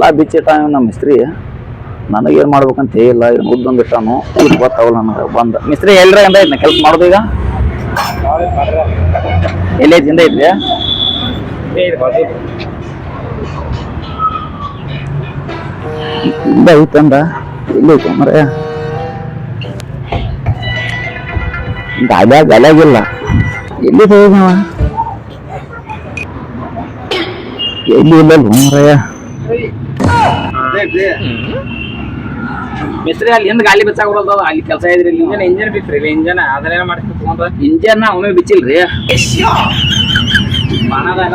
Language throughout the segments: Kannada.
ಎಲ್ಲ ಬಿಚ್ಚಿಟ್ಟ ನಮ್ಮ ಮಿಸ್ತ್ರಿ. ನನಗೇನು ಮಾಡ್ಬೇಕಂತ ಇಲ್ಲ ಏನು ಉದ್ದೊಂದು ಇಟ್ಟಾನು. ಇದು ಗೊತ್ತಾಗಲ್ಲ ನನಗೆ, ಬಂದ. ಮಿಸ್ತ್ರಿ ಎಲ್ರ ಎಂದ ಐತ್ನ ಕೆಲಸ ಮಾಡೋದು ಈಗ? ಎಲ್ಲಿ ಐತಿಂದ ಐತ್ರಿ ಇಂದ ಐತಂದ ಇಲ್ಲಿ ಮರ? ಗಾಲ್ಯಾಗ ಗಾಲ್ಯಾಗಿಲ್ಲ ಎಲ್ಲಿ ಹೋಗ ಎಲ್ಲಿ ಇಲ್ಲ ಮರಯ್ಯ ಮಿಸ್ತ್ರಿ ಅಲ್ಲಿ ಹಿಂದ್ ಗಾಳಿ ಬಿಚ್ಚಾಕ ಅಲ್ಲಿ ಕೆಲಸ ಇದ್ರಿ ಇಲ್ಲಿ ಇಂಜನ್ ಇಂಜನ್ ಬಿತ್ರಿ ಇಂಜನ್ ಅದನ್ನೇನ ಮಾಡಿ ಕುತ್ಕೊಂಡ ಇಂಜನ್ ಒಮ್ಮೆ ಬಿಚ್ಚಿಲ್ರಿ. ಬಾಣದಾಗ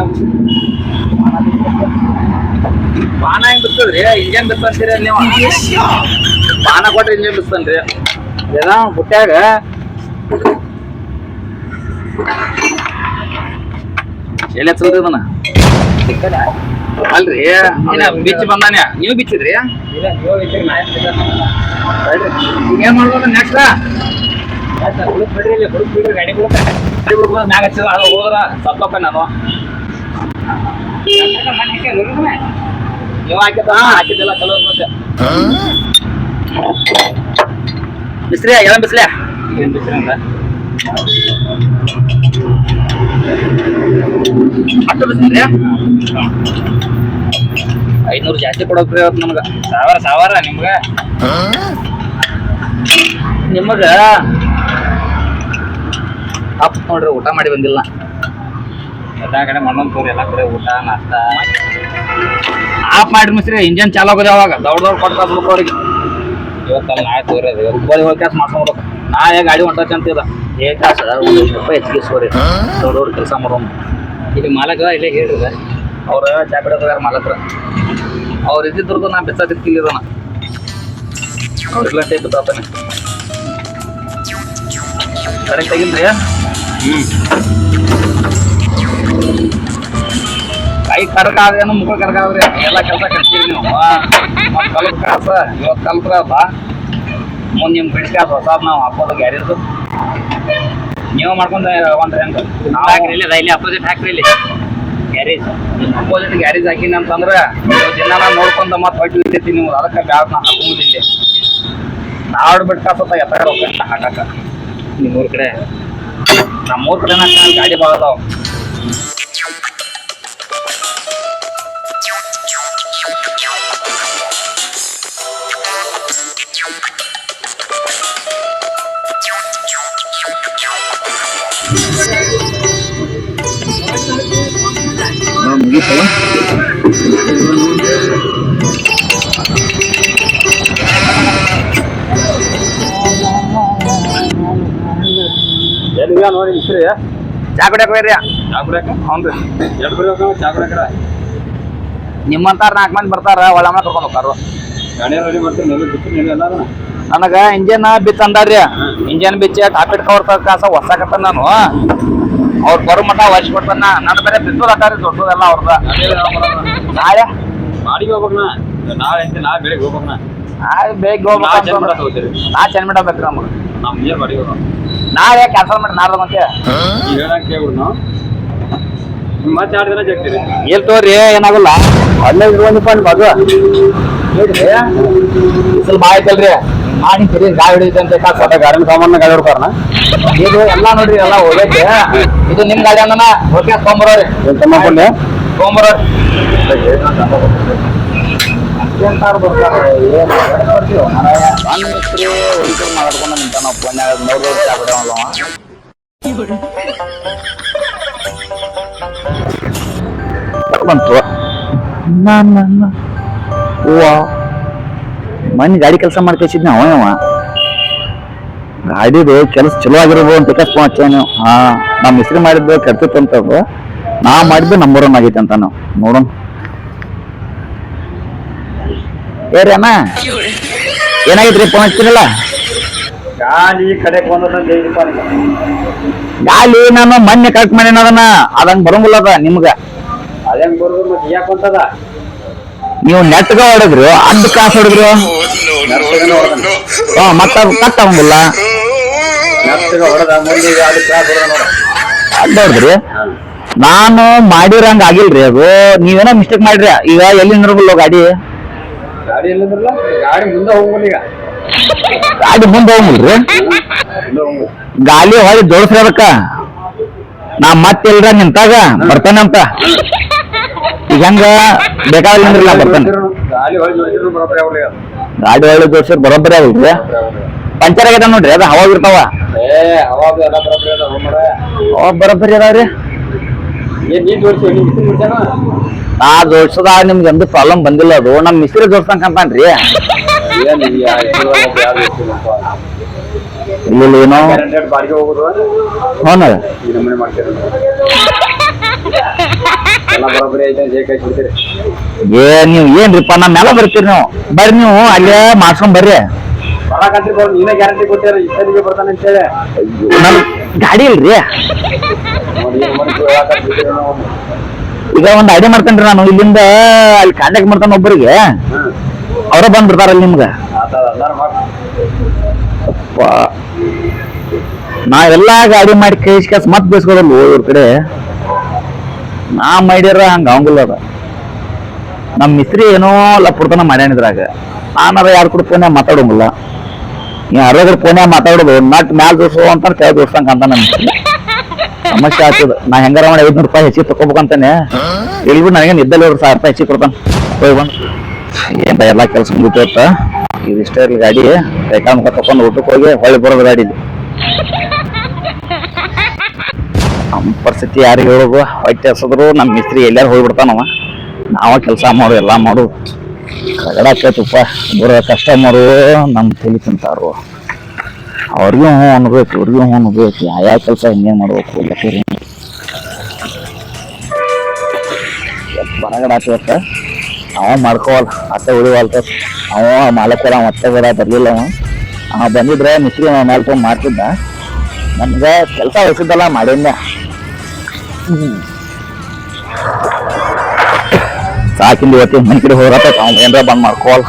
ಬಾಣ ಹೆಂಗ್ ಬಿತ್ತದ್ರಿ? ಇಂಜನ್ ಬಿತ್ತಂತೀರಿ ಅಲ್ಲಿ ನೀವು? ಬಾಣ ಕೊಟ್ರೆ ಇಂಜನ್ ಬಿತ್ತನ್ರಿ ಏನ ಬುಟ್ಟ್ಯಾಗ ಎಲ್ಲಿ ಹಚ್ಚಲ್ರಿ ಅದನ್ನ ಅಲ್ರಿ? ಬಿಚ್ಚಿ ಬಂದಾನೆ ನೀವು ಬಿಚ್ಚಿದ್ರಿ ಏನ್ ಮಾಡ್ಬೋದು ನೆಕ್ಸ್ಟ್ ಗಾಡಿ ಮ್ಯಾಗ ಹಚ್ಚಿದ ಹೋದ್ರ ಸತ್ತೋಕ ನಾನು ನೀವು ಹಾಕಿದ ಹಾಕಿದ್ದಿಲ್ಲ ಚಲೋ ಮತ್ತೆ ಬಿಸ್ರಿ ಏನ್ ಬಿಸ್ಲಿ ಏನ್ ಬಿಸ್ರಿ ಬಿಸ್ರಿ ಐನೂರು ಜಾಸ್ತಿ ಕೊಡೋಕ್ರಿ ಇವತ್ತು ನಮ್ಗೆ. ಸಾವಿರ ಸಾವಿರ ನಿಮ್ಗೆ. ನಿಮಗೆ ಅಪ್ ನೋಡ್ರಿ ಊಟ ಮಾಡಿ ಬಂದಿಲ್ಲ. ಎಲ್ಲ ಕಡೆ ಮಣ್ಣೊಂದು ತೋರಿ ಎಲ್ಲ ಕಡೆ ಊಟ ನಾಷ್ಟ. ಆಫ್ ಮಾಡಿ ಮಿಸ್ರಿ ಇಂಜನ್ ಚಾಲು ಆಗೋದು ಅವಾಗ. ದೌಡ್ ದೌಡ್ ಕೊಡ್ತಾ ಬಿಡ್ಬೇಕು ಅವ್ರಿಗೆ. ಇವತ್ತಲ್ಲ ನಾಳೆ ತೋರಿ ಅದು. ಬರೀ ಹೋಗಿ ಕೆಲಸ ಗಾಡಿ ನಾಳೆ ಗಾಡಿ ಹೊಂಟೈತೆ ಅಂತಿದ ಕಾಸು ಕಾಸ ಒಂದು ರೂಪಾಯಿ ಹೆಚ್ಚಿಗೆ ಸೋರಿ. ದೊಡ್ಡವ್ರ ಕೆಲಸ ಮಾಡೋನು. ಇಲ್ಲಿ ಮಾಲಕ ಇಲ್ಲೇ ಹೇಳ್ರಿ ಅವ್ರ ಚಾ ಬಿಡೋದಾರ ಮಾಲಕ್ರ. ಅವ್ರು ಇದ್ದಿದ್ರದ್ದು ನಾ ಬೆಚ್ಚ ಇದನ್ನ ಅವ್ರ ಇಲ್ಲ ಟೈಪ್ ಬಿದ್ದಾತಾನೆ ಕರೆಕ್ಟ್ ಆಗಿಲ್ರಿ ಹ್ಞೂ ಕೈ ಕರ್ಕ ಆದ್ರೇನು ಮುಖ ಕರ್ಕ ಆದ್ರೆ ಎಲ್ಲ ಕೆಲಸ ಕಲ್ತೀರಿ ನೀವು. ಕಲ್ತ್ ಕಾಸ ಇವತ್ತು ಕಲ್ತ್ರ ಬಾ ಮುಂದೆ ನಿಮ್ಗೆ ಬಿಡಿಸ್ಕಾಸ ಅದು ನಾವು ಹಾಕೋದು ಗ್ಯಾರೇಜ್. ನೀವು ಮಾಡ್ಕೊಂಡ್ರೆ ಹೆಂಗ. ಇಲ್ಲಿ ಇಲ್ಲಿ ಅಪೋಸಿಟ್ ಹಾಕ್ರಿ ಇಲ್ಲಿ ಗ್ಯಾರೇಜ್ ಅಪೋಸಿಟ್ ಗ್ಯಾರೇಜ್ ಹಾಕಿನಿ ಅಂತಂದ್ರೆ ನೀವು ದಿನ ನೋಡ್ಕೊಂತ ಮತ್ತೆ ಹೊಟ್ಟು ಇರ್ತೈತಿ ನೀವು ಅದಕ್ಕೆ ಬ್ಯಾಡ್ ನಾ ಹಾಕೋದಿಲ್ಲ ನಾಡು ಬಿಟ್ಟು ಎತ್ತಾಗ ಎತ್ತ ರೊಕ್ಕ ಹಾಕಾಕ ನಿಮ್ಮೂರ್ ಕಡೆ. ನಮ್ಮೂರ್ ಕಡೆ ಗಾಡಿ ಭಾಳ ಅದಾವ ಮುಗೀತಲ್ಲ ಎಲ್ಲಿಗ ನೋಡಿ ಇಸ್ರಿ ಚಾ ಕುಡಿಯಕ್ ಹೋಗ್ರಿ ಚಾ ಕುಡಿಯಕ ಹ್ಞೂ ರೀ ಎರಡು ಕುಡಿಯಕ ಚಾ ಕುಡಿಯಕ್ರ ನಿಮ್ಮಂತಾರ ನಾಲ್ಕು ಮಂದಿ ಬರ್ತಾರ ಒಳ್ಳೆ ಮನೆ ಕರ್ಕೊಂಡು ಹೋಗ್ತಾರ ಗಾಡಿ ರೆಡಿ ಮಾಡ್ತೀನಿ ನೆಲೆ ಬಿಟ್ಟು ನೆಲೆ ಎಲ್ಲ ನನಗ ಇಂಜನ್ ಬಿತ್ ಅಂದಾರ್ರಿ ಇಂಜನ್ ಬಿಚ್ಚಿ ಟಾಪಿಟ್ ಕವರ್ ಕಾಸ ಹೊಸಾಕತ್ತ ನಾನು. ಅವ್ರು ಬರೋ ಮಠ ವರ್ಷ ಕೊಡ್ತಾನ. ನನ್ನ ಬೇರೆ ಬಿತ್ತೋದ್ ಅಟ್ಟಾರಿ ದೊಡ್ಡದೆಲ್ಲ ಅವ್ರದ. ನಾಳೆ? ಮಾಡಿ ಹೋಗ್ಬೇಕಣ್ಣ ನಾಳೆ ಅಂತ ನಾಳೆ ಬೆಳಿಗ್ಗೆ ಹೋಗ್ಬೇಕಣ್ಣ ನಾಳೆ ಬೆಳಿಗ್ಗೆ ಹೋಗ್ಬೇಕು ನಾ ಚೆನ್ನ ಬಿಡಬೇಕು ನಮ್ಗೆ. ನಮ್ಮ ನೀರು ಬಾಡಿಗೆ ಹೋಗೋಣ ನಾಳೆ ಕ್ಯಾನ್ಸಲ್ ಮಾಡಿ ನಾಡ್ದು ಮತ್ತೆ. ಹೇಳಕ್ ಮತ್ತೆ ಎರಡು ದಿನ ಜಗ್ತೀರಿ. ಎಲ್ ತೋರಿ ಏನಾಗಲ್ಲ. ಅಲ್ಲೇ ಮಗ. ಸ್ವಲ್ಪ ಭಾಳ ಐತಲ್ರಿ. ಮಾಡಿ ಸರಿ ಗಾಡಿ ಹಿಡಿಯುತ್ತೆ ಅಂತ ಕಾಸ ಗಾಡಿನ ಸಾಮಾನ ಗಾಡಿ ಹೊಡ್ತಾರಣ ಇದು ಎಲ್ಲಾ ನೋಡ್ರಿ ಎಲ್ಲಾ ಹೋಗೈತಿ. ಇದು ನಿಮ್ ಗಾಡಿ ಅಂದನ ಹೋಗಿ ತೊಗೊಂಬರೋರಿ. ಏನ್ ತಮ್ಮ ಪುಣ್ಯ ತೊಗೊಂಬರೋರಿ. ಮಾಡ್ಕೊಂಡು ನಿಂತಾನ ಫೋನ್ಯಾಗ ನೋಡ್ರಿ ಚಾ ಬಿಡವಲ್ಲ ಬಂತು ಹೂವ. ಮನೆ ಗಾಡಿ ಕೆಲಸ ಮಾಡ್ತಿದ್ನ ಅವ ಅವ. ಗಾಡಿದು ಕೆಲಸ ಚಲೋ ಆಗಿರ್ಬೋದು ಅಂತ ಫೋನ್ ಹಚ್ಚ ನೀವು ಹಾ ನಮ್ಮ ಹೆಸರು ಮಾಡಿದ್ದು ಕೆಡ್ತಿತ್ತು ಅಂತ ನಾ ಮಾಡಿದ್ದು ನಂಬರ್ ಒನ್ ಆಗೈತೆ ಅಂತ ನಾವು. ನೋಡೋಣ. ಏರಿ ಅಣ್ಣ ಏನಾಗೈತ್ರಿ ಫೋನ್ ಹಚ್ತಿರಲ್ಲ ಗಾಲಿ ಕಡೆ ಗಾಲಿ ನಾನು ಮೊನ್ನೆ ಕರೆಕ್ಟ್ ಮಾಡ್ಯಾನ ಅದನ್ನ. ಅದಂಗ್ ಬರಂಗಿಲ್ಲ ಅದ ನಿಮ್ಗ. ಅದೇನ್ ಬರೋದು ಮತ್ತೆ ಯಾಕಂತದ ಅಂತದ ನೀವು ನೆಟ್ಗ ಹೊಡೆದ್ರು ಅದ್ ಕಾಸು ಹೊಡೆದ್ರು? ಹಾ ಮತ್ತ ಹೊಡೆದ ನೋಡ. ಅಡ್ಡ ಹೊಡೆದ್ರಿ ನಾನು ಮಾಡಿರಂಗ ಆಗಿಲ್ರಿ ಅದು. ನೀವೇನೋ ಮಿಸ್ಟೇಕ್ ಮಾಡ್ರಿ ಈಗ ಎಲ್ಲಿ ನಿಂದ್ರಬಲ್ಲ ಗಾಡಿ? ಗಾಡಿ ಎಲ್ಲಿದ್ರಲ್ಲ ಗಾಡಿ ಮುಂದೆ ಹೋಗ್ಬೋದು ಈಗ. ಗಾಡಿ ಮುಂದೆ ಹೋಗ್ಬಿಡ್ರಿ. ಗಾಲಿ ಹೊಳಿ ಜೋಡಿಸ್ರಿ ಅದಕ್ಕ. ನಾ ಮತ್ತೆಲ್ರ ನಿಂತಾಗ ಬರ್ತಾನಂತ. ಈಗ ಹೆಂಗ ಬೇಕಾಗಿಲ್ಲ ಅಂದ್ರಲ್ಲ ಬರ್ತಾನೆ. ಗಾಡಿ ಹೊಳಿ ಜೋಡಿಸಿರ್ ಬರೋಬ್ಬರಿ ಆಗಲ್ರಿ ಪಂಚರ್ ಆಗ್ಯದ ನೋಡ್ರಿ ಅದು ಹವಾ ಇರ್ತಾವ? ಏ ಅವಾಗ ಬರೋಬ್ಬರಿ ಅದಾವ್ರಿ? ನಾ ಜೋಡ್ಸದ ನಿಮ್ಗೆ ಎಂದು ಪ್ರಾಬ್ಲಮ್ ಬಂದಿಲ್ಲ ಅದು. ನಮ್ ಮಿಸ್ತ್ರಿ ಜೋಡ್ಸಂಕಂತಾನ್ರಿ ಕಂಪನ್ರಿ. ಇಲ್ಲಿ ಏನೋ. ಹ್ಞೂ ಏ ನೀವ್ ಏನ್ರಿಪ್ಪ ನಮ್ಮೆಲ್ಲ ಬರ್ತೀರಿ ನೀವು. ಬರ್ರಿ ನೀವು ಅಲ್ಲೇ ಮಾಡ್ಸ್ಕೊಂಡ್ ಬರ್ರಿ. ಗ್ಯಾರಂಟಿ ಕೊಟ್ಟಿರ ಇಷ್ಟೊತ್ತಿಗೆ ಬರ್ತಾನೆ ಅಂತೇಳಿ. ನನ್ ಗಾಡಿ ಇಲ್ರಿ. ಈಗ ಒಂದ್ ಅಡಿ ಮಾಡ್ತೇನ್ರಿ ನಾನು ಇಲ್ಲಿಂದ ಅಲ್ಲಿ ಕಾಂಟ್ಯಾಕ್ಟ್ ಮಾಡ್ತಾನ ಒಬ್ಬರಿಗೆ. ಅವರ ಬಂದ್ಬಿಡ್ತಾರ ಬಂದ್ಬಿಡ್ತಾರಲ್ಲ ನಿಮ್ಗ. ನಾವೆಲ್ಲ ಗಾಡಿ ಮಾಡಿ ಕೇಸ್ ಕೇಸ್ ಮತ್ ಬೇಸ್ಕೊಳಲ್ಲ ಇವ್ರ ಕಡೆ. ನಾ ಮಾಡ್ಯಾರ ಹಂಗ ಅವಂಗಿಲ್ಲ ಅದ. ನಮ್ ಮಿಸ್ತ್ರಿ ಏನೋ ಲಪುರ್ತನ ಮಾಡ್ಯಾನಿದ್ರಾಗ ನಾನಾರ ಯಾರು ಕೂಡ ಫೋನ್ಯಾಗ ಮಾತಾಡೋಂಗಿಲ್ಲ. ನೀ ಅರ್ಧದ್ರ ಫೋನ್ಯಾಗ ಮಾತಾಡೋದು, ನಟ್ ಮ್ಯಾಲ ದೋಸು ಅಂತ ಕೈ ದೋಸ್ತಂಗ ಅಂತ ನನ್ ಸಮಸ್ಯೆ ಆಗ್ತದ ನಾ ಹೆಂಗಾರ ಮಾಡಿ ಐದ್ನೂರು ರೂಪಾಯಿ ಹೆಚ್ಚಿಗೆ ತಗೋಬೇಕಂತಾನೆ ಇಲ್ಬಿಟ್ಟು ನನಗೆ ನಿದ್ದಲ್ಲಿ ಅವ್ರು ಸಾವಿರ ರೂಪಾಯಿ ಹೆಚ್ಚಿಗೆ ಕೊಡ್ತಾನೆ. ಹೋಗಿ ಬಂದು ಏನ್ ಎಲ್ಲ ಕೆಲಸ ಮುಗಿತ ಇದಿಷ್ಟೇ ಇರಲಿ ಗಾಡಿ. ಕೈಕಾಲ್ ಮುಖ ತಕೊಂಡು ಊಟಕ್ಕೆ ಹೋಗಿ ಹೊಳ್ಳಿ ಬರೋದು ಗಾಡಿ. ನಮ್ಮ ಪರಿಸ್ಥಿತಿ ಯಾರಿಗೆ ಹೇಳೋದು ಹೊಟ್ಟೆ ಹಸಿದ್ರು ನಮ್ಮ ಮಿಸ್ತ್ರಿ ಎಲ್ಲಾರು ಹೋಗ್ಬಿಡ್ತಾನವ. ನಾವ ಕೆಲಸ ಮಾಡು, ಎಲ್ಲ ಮಾಡು. ಕಗಡಾಕೈತಪ್ಪ ಬರೋ ಕಸ್ಟಮರು ನಮ್ಮ ತಲೆ ತಿಂತಾರು. ಅವ್ರಿಗೂ ಹ್ಞೂ ಅನ್ಬೇಕು, ಇವ್ರಿಗೂ ಹ್ಞೂ ಅನ್ಬೇಕು. ಯಾವ ಕೆಲಸ ಹಿಂಗೆ ಮಾಡ್ಬೇಕು ಲೆಕ್ಕರಿ ಹೊರಗಡೆ ಆತ ಅವ ಮಾಡ್ಕೋವಲ್ಲ, ಅತ್ತೆ ಉಳಿವಲ್ತ. ಅವ ಮಾಲಕರ ಮತ್ತೆ ಬೇಡ, ಬರಲಿಲ್ಲ ಅವ. ಅವ ಬಂದಿದ್ರೆ ಮಿಸ್ತ್ರಿ ಮೇಲೆ ಮಾಡ್ತಿದ್ದ. ನಮ್ಗೆ ಕೆಲಸ ವಹಿಸಿದ್ದಲ್ಲ ಮಾಡಿದ್ದೆ ಸಾಕಿಂದ ಇವತ್ತಿನ ಮನೆ ಕಡೆ ಹೋಗ್ರಪ್ಪ ಅವ್ನು ಏನಾರ ಬಂದ್ ಮಾಡ್ಕೋವಲ್ಲ